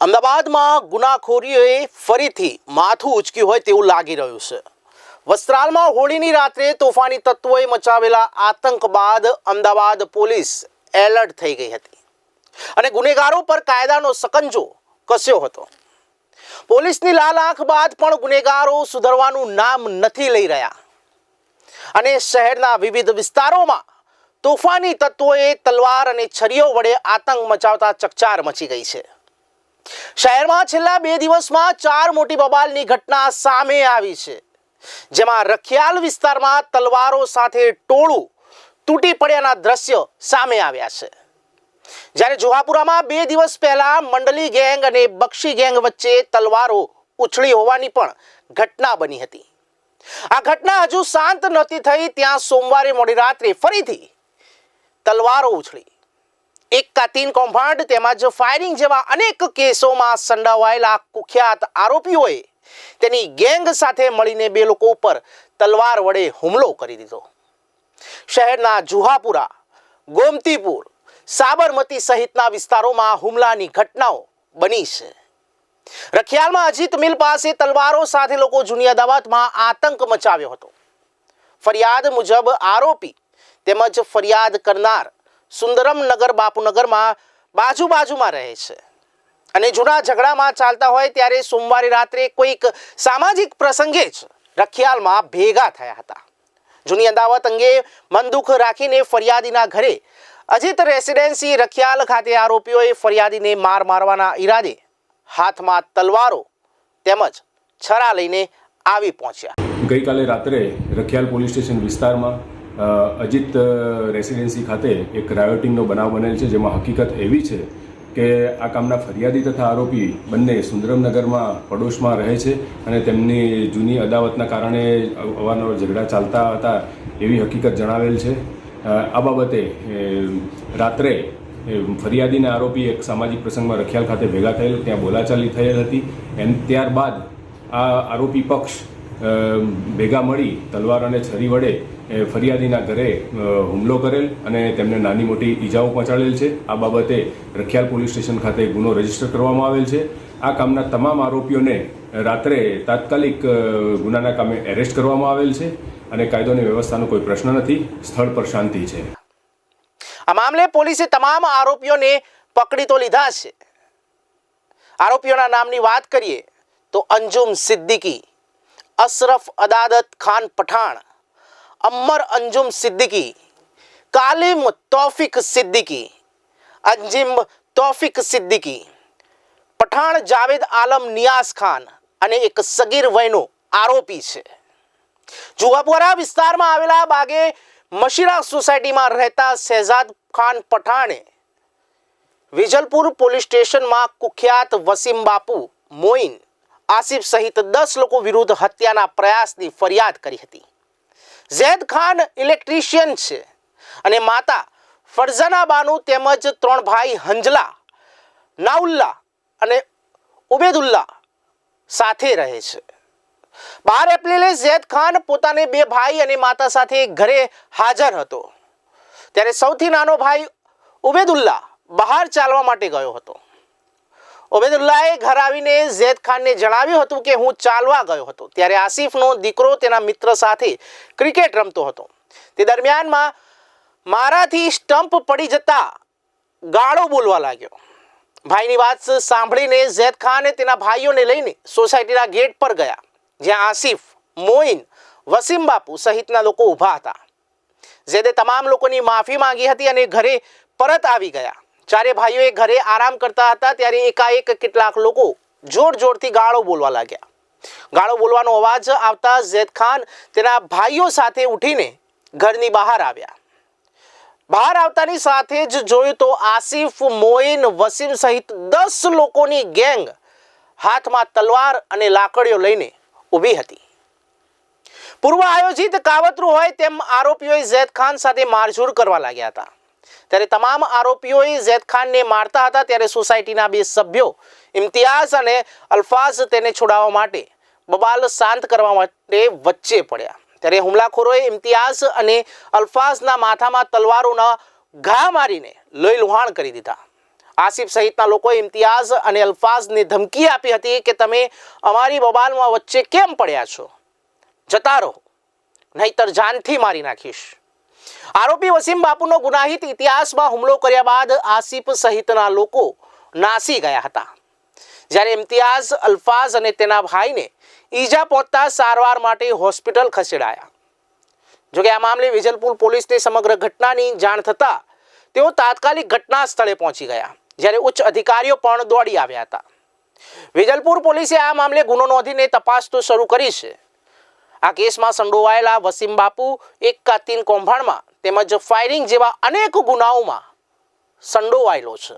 અમદાવાદમાં ગુનાખોરીઓએ ફરીથી માથું ઉચક્યું હોય તેવું લાગી રહ્યું છે. વસ્ત્રાલમાં હોળીની રાત્રે તોફાની તત્વોએ મચાવેલા આતંક બાદ અમદાવાદ પોલીસ એલર્ટ થઈ ગઈ હતી. અને ગુનેગારો પર કાયદાનો સકંજો કસ્યો હતો. પોલીસની લાલ આંખ બાદ પણ ગુનેગારો સુધરવાનું નામ નથી લઈ રહ્યા. અને શહેરના વિવિધ વિસ્તારોમાં તોફાની તત્વોએ તલવાર અને છરીઓ વડે આતંક મચાવતા ચકચાર મચી ગઈ છે. શહેરમાં છેલ્લા બે દિવસમાં ચાર મોટી બબાલની ઘટના સામે આવી છે. જેમાં રખિયાલ વિસ્તારમાં તલવારો સાથે ટોળું તૂટી પડ્યાના દ્રશ્ય સામે આવ્યા છે. જ્યારે જોહાપુરામાં બે દિવસ પહેલા મંડલી ગેંગ અને બક્ષી ગેંગ વચ્ચે તલવારો ઉછળી હોવાની પણ ઘટના બની હતી. આ ઘટના હજુ શાંત નહોતી થઈ, ત્યાં સોમવારે મોડી રાત્રે ફરીથી તલવારો ઉછળી. એક કા તીન કૌભાંડ તેમજ ફાયરિંગ જેવા અનેક કેસોમાં સંડોવાયેલા કુખ્યાત આરોપીઓએ તેની ગેંગ સાથે મળીને બે લોકો ઉપર તલવાર વડે હુમલો કરી દીધો. શહેરના જુહાપુરા, ગોમતીપુર, સાબરમતી સહિતના વિસ્તારોમાં હુમલાની ઘટનાઓ બની છે. રખિયાલમાં અજીત મિલ પાસે તલવારો સાથે લોકો જૂની અદાવતમાં આતંક મચાવ્યો હતો. ફરિયાદ મુજબ આરોપી તેમજ ફરિયાદ કરનાર સુંદરમ નગર બાપુનગરમાં બાજુ બાજુમાં રહે છે. અને જૂના ઝઘડામાં ચાલતા હોય ત્યારે સોમવારે રાત્રે કોઈક સામાજિક પ્રસંગે જ રખિયાલમાં ભેગા થયા હતા. જૂની અદાવત અંગે મનદુખ રાખીને ફરિયાદીના ઘરે અજીત રેસિડેન્સી રખિયાલ ખાતે આરોપીઓએ ફરિયાદીને માર મારવાના ઈરાદે હાથમાં તલવારો તેમજ છરા લઈને આવી પહોંચ્યા. ગઈકાલે રાત્રે રખિયાલ પોલીસ સ્ટેશન વિસ્તારમાં અજીત રેસિડેન્સી ખાતે એક રાયોટિંગનો બનાવ બનેલ છે, જેમાં હકીકત એવી છે કે આ કામના ફરિયાદી તથા આરોપી બંને સુંદરમનગરમાં પડોશમાં રહે છે અને તેમની જૂની અદાવતના કારણે અવારનવાર ઝઘડા ચાલતા હતા એવી હકીકત જણાવેલ છે. આ બાબતે રાત્રે ફરિયાદીના આરોપી એક સામાજિક પ્રસંગમાં રખિયાલ ખાતે ભેગા થયેલ, ત્યાં બોલાચાલી થયેલ હતી. એમ ત્યારબાદ આ આરોપી પક્ષ ભેગા મળી તલવાર અને છરી વડે ફરિયાદીના ઘરે હુમલો કરેલ અને તેમને નાની મોટી ઈજાઓ પહોંચાડેલ છે. આ બાબતે રખિયાલ પોલીસ સ્ટેશન ખાતે ગુનો રજિસ્ટર કરવામાં આવેલ છે. આ કામના તમામ આરોપીઓને રાત્રે તાત્કાલિક ગુનાના કામે એરેસ્ટ કરવામાં આવેલ છે અને કાયદોની વ્યવસ્થાનો કોઈ પ્રશ્ન નથી. સ્થળ પર શાંતિ છે. આ મામલે પોલીસે તમામ આરોપીઓને પકડી તો લીધા છે આરોપીઓના નામની વાત કરીએ તો અંજુમ સિદ્દીકી અશરફ અદાદત ખાન પઠાણ, અમર અંજુમ સિદ્દીકી, કાલિમ તોફિક સિદ્દીકી, અંજિમ તોફિક સિદ્દીકી, પઠાણ જાવેદ આલમ નિયાઝ ખાન અને એક સગીર વયનો આરોપી છે. જુહાપુરા વિસ્તારમાં આવેલા બાગે મશીરા સોસાયટીમાં રહેતા શહેજાદ ખાન પઠાણે વિજલપુર પોલીસ સ્ટેશનમાં કુખ્યાત વસીમ બાપુ મોઇન આસિફ સહિત દસ લોકો વિરુદ્ધ હત્યાના પ્રયાસની ફરિયાદ કરી હતી. ઝૈદ ખાન ઇલેક્ટ્રિશિયન છે અને માતા ફરઝાના બાનુ તેમજ ત્રણ ભાઈ હંજલા, નાઉલ્લા અને ઉબેદુલ્લા સાથે રહે છે. બાર એપ્રિલે ઝૈદ ખાન પોતાને બે ભાઈ અને માતા સાથે ઘરે હાજર હતો. ત્યારે સૌથી નાનો ભાઈ ઉબેદુલ્લા બહાર ચાલવા માટે ગયો હતો. ઉબેદુલ્લાએ ઘર આવીને ઝેદ ખાનને જણાવ્યું હતું કે હું ચાલવા ગયો હતો. ત્યારે આસિફનો દીકરો તેના મિત્ર સાથે ક્રિકેટ રમતો હતો. તે દરમિયાનમાં મારાથી સ્ટમ્પ પડી જતા ગાળો બોલવા લાગ્યો. ભાઈની વાત સાંભળીને ઝેદ ખાને તેના ભાઈઓને લઈને સોસાયટીના ગેટ પર ગયા, જ્યાં આસિફ મોઇન વસીમ બાપુ સહિતના લોકો ઊભા હતા. ઝેદે તમામ લોકોની માફી માંગી હતી અને ઘરે પરત આવી ગયા. ચારે ભાઈઓએ ઘરે આરામ કરતા હતા ત્યારે એકાએક કેટલાક લોકો જોર જોરથી ગાળો બોલવા લાગ્યા. ગાળો બોલવાનો અવાજ આવતા ઝેદ ખાન તેના ભાઈઓ સાથે ઉઠીને ઘરની બહાર આવ્યા. બહાર આવતાની સાથે જ જોયું તો આસિફ મોઇન વસીમ સહિત દસ લોકોની ગેંગ હાથમાં તલવાર અને લાકડીઓ લઈને ઊભી હતી. પૂર્વ આયોજિત કાવતરું હોય તેમ આરોપીઓએ ઝેદ ખાન સાથે મારઝૂર કરવા લાગ્યા હતા. ત્યારે તમામ આરોપીઓએ ઝેદ ખાનને મારતા હતા ત્યારે સોસાયટીના બે સભ્યો ઇમ્તિયાઝ અને અલ્ફાઝ તેને છોડાવવા માટે બબાલ શાંત કરવા માટે વચ્ચે પડ્યા. ત્યારે હુમલાખોરોએ ઇમ્તિયાઝ અને અલ્ફાઝના માથામાં તલવારોના ઘા મારીને લોહી લુહાણ કરી દીધા. આસિફ સહિતના લોકોએ ઇમ્તિયાઝ અને અલ્ફાઝને ધમકી આપી હતી કે તમે અમારી બબાલમાં વચ્ચે કેમ પડ્યા છો? જતા રહો, નહીતર જાનથી મારી નાખીશ. આરોપી વસીમ બાપુનો ગુનાહિત ઇતિહાસમાં હુમલો કર્યા બાદ આસિફ સહિતના લોકો નાસી ગયા હતા. જ્યારે ઇમ્તિયાઝ, અલ્ફાઝ અને તેના ભાઈને ઈજા પહોંચતા સારવાર માટે હોસ્પિટલ ખસેડાયા. જોકે આ મામલે વિજલપુર પોલીસને સમગ્ર ઘટનાની જાણ થતાં તેઓ તાત્કાલિક ઘટના સ્થળે પહોંચી ગયા, જ્યારે ઉચ્ચ અધિકારીઓ પણ દોડી આવ્યા હતા. વિજલપુર પોલીસે આ મામલે ગુનો નોંધીને તપાસ તો શરૂ કરી છે. આ કેસમાં સંડોવાયેલા વસીમ બાપુ એક કા તીન કૌભાંડમાં તેમજ ફાયરિંગ જેવા અનેક ગુનાઓમાં સંડોવાયેલો છે.